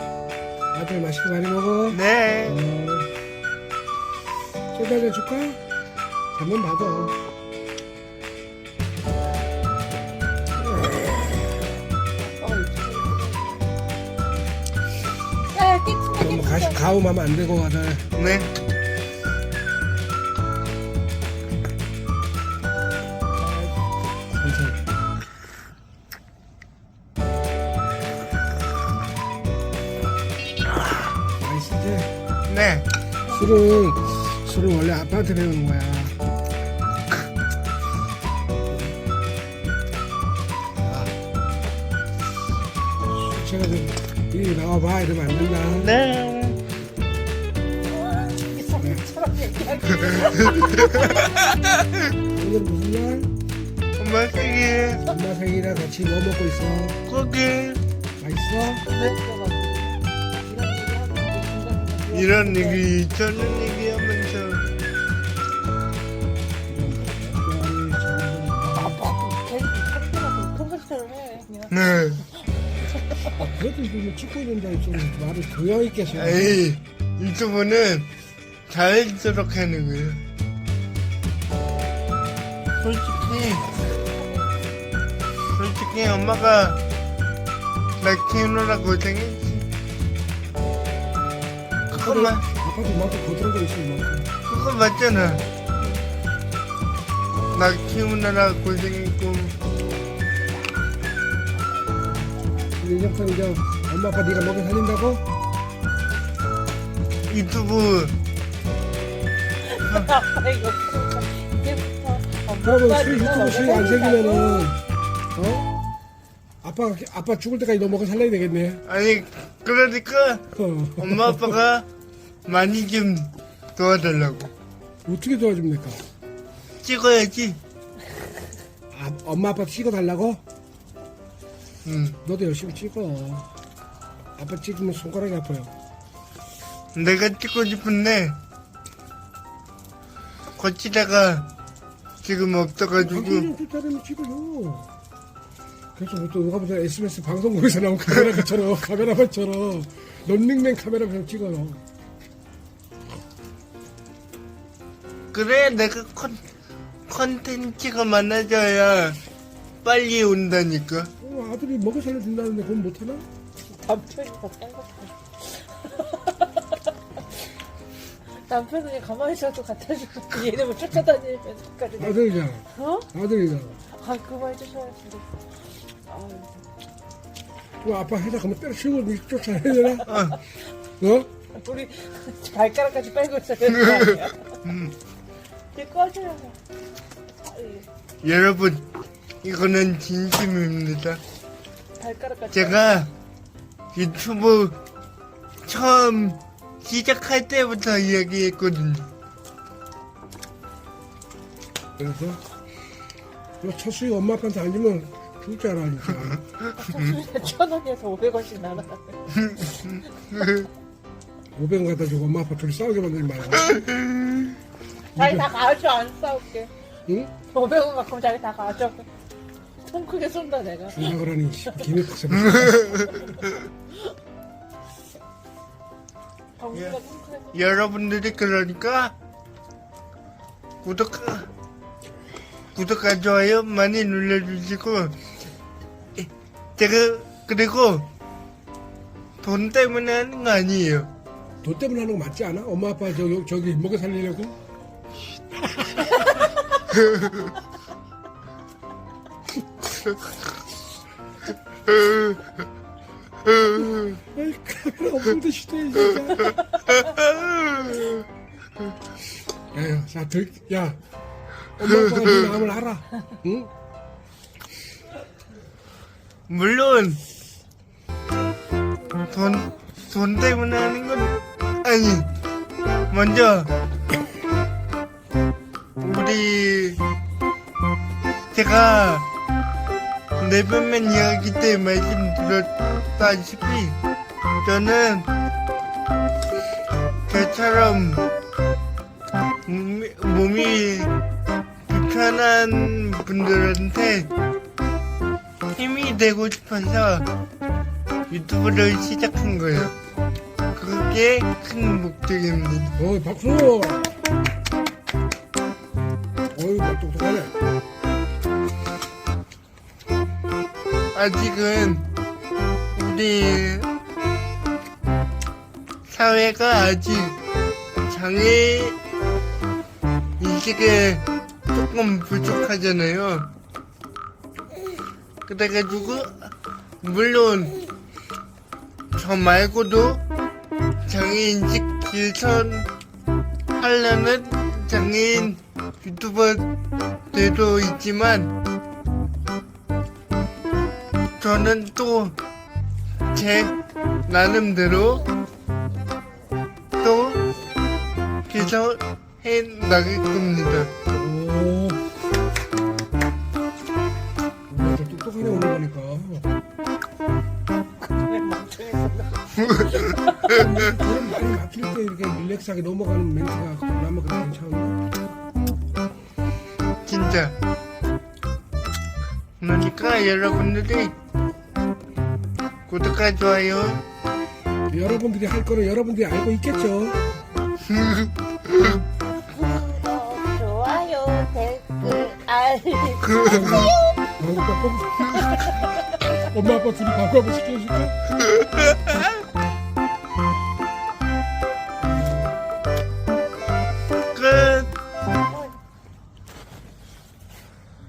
아들 맛있게 많이 먹어. 네. 어. 소주 한잔 줄까? 한번 받아. 야, 깨끗하게 너무 가시 가음하면 안 되고 아들. 네. 술은 술은 원래 아빠한테 배우는 거야. 제가 좀 이리 나와봐 이러면 안 된다. 네. 오늘 무슨 날? 엄마 생일 엄마 생일이라 같이 뭐 먹고 있어? 고기 맛있어? 이런 얘기 저런 얘기 하면서 평소처럼 해. 그냥. 네. 그래도 좀 찍고 있는데 좀 말을 교양 있게 써. 에이 유튜브는 자연스럽게 하는 거예요. 솔직히 솔직히 엄마가 나 키우느라 고생했지. 그것만 아빠도 이만큼 거들고 있어 이만큼. 그거 맞잖아. 나 키우느라 고생했고 인정선 이제 엄마 아빠 네가 먹여 살린다고? 유튜브 아빠 이거 이제부터 그러면 엄마 술 유튜브 수익 안 생기면은 어? 아빠 아빠 죽을 때까지 너 먹여 살려야 되겠네. 아니 그러니까 어. 엄마 아빠가 많이 좀 도와달라고 어떻게 도와줍니까? 찍어야지. 아, 엄마 아빠 찍어 달라고? 응. 너도 열심히 찍어. 아빠 찍으면 손가락이 아파요. 내가 찍고 싶은데 거치다가 지금 없어가지고 당신이 쫓아내면 찍어요. 그래서 또 누가 보자 SBS 방송국에서 나온 카메라처럼 카메라만처럼 런닝맨 카메라처럼 찍어요. 그래 내가 컨 컨텐츠가 많아져야 빨리 온다니까. 어, 아들이 먹여 살려준다는데 그건 못하나? 남편이 더 딴것 남편은 그냥 가만히 있어도 갖다 주고 얘네 뭐 쫓아다니면서까지 아들이잖아. 어? 아들이잖아. 아 그만 쫓아야지 아유 그 아빠 회사 가면 때려치고 니 쫓아내야 되나? 어, 어? 우리 발가락까지 빨고 있어야 되는 거 아니야 꺼져요 여러분 이거는 진심입니다. 발가락까지 제가 유튜브 처음 시작할 때부터 이야기했거든요. 그래서 너첫 수익 엄마 아빠한테 안 주면 죽을 줄 알아 진짜. 천 원에서 오백 원씩 나눠 500원 갖다 주고 엄마 아빠 둘이 싸우게 만들지 말고. 자기 다 가져 안 싸울게 응? 500원 갖고 자기 다 가져 통 크게 쏜다 내가 준다 그러니 씨, 김이 팍 정수가 통 크게 여러분들이 그러니까 구독 구독과 좋아요 많이 눌러주시고 제가 그리고 돈 때문에 하는 거 아니에요. 돈 때문에 하는 거 맞지 않아? 엄마 아빠 저기, 저기 먹여 살리려고? 자, 들, 야 엄마 네 마음을 알아. 응? 물론 돈, 돈 때문에 하는 건 아니. 먼저 우리 제가 내변면 이야기 때 말씀드렸다시피 저는 저처럼 몸이, 불편한 분들한테 힘이 되고 싶어서 유튜브를 시작한 거예요. 그게 큰 목적입니다. 어, 박수! 똑똑하네. 아직은 우리 사회가 아직 장애 인식에 조금 부족하잖아요. 그래가지고 물론 저 말고도 장애 인식 개선 하려는 장애인 유튜버 들도 있지만 저는 또 제 나름대로 또 개선해 나갈 겁니다. 오. 저는 많이 막힐 때 이렇게 릴렉스하게 넘어가는 멘트가 그나마 그래도 괜찮은데. 진짜. 그러니까 여러분들이 구독과 좋아요 여러분들이 할 거는 여러분들이 알고 있겠죠? 구독, 좋아요, 댓글, 알림. 방금 엄마 아빠 둘이 한번 시켜줄까?